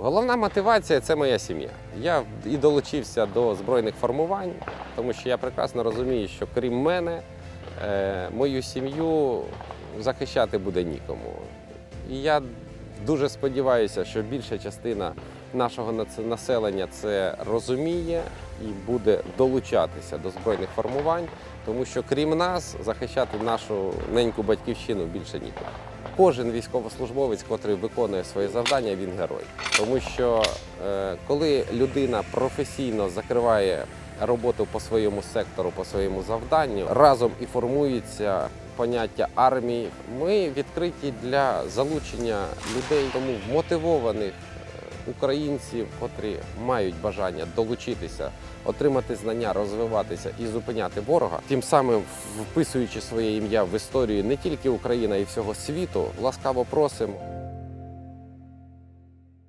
Головна мотивація це моя сім'я. Я і долучився до збройних формувань, тому що я прекрасно розумію, що крім мене, е, мою сім'ю захищати буде нікому. І я дуже сподіваюся, що більша частина нашого населення це розуміє і буде долучатися до збройних формувань, тому що крім нас захищати нашу неньку батьківщину більше нікого. Кожен військовослужбовець, котрий виконує своє завдання, він герой. Тому що е, коли людина професійно закриває роботу по своєму сектору, по своєму завданню, разом і формується поняття армії, ми відкриті для залучення людей, тому мотивованих українців, котрі мають бажання долучитися, отримати знання, розвиватися і зупиняти ворога, тим самим вписуючи своє ім'я в історію не тільки України, а й всього світу, ласкаво просимо.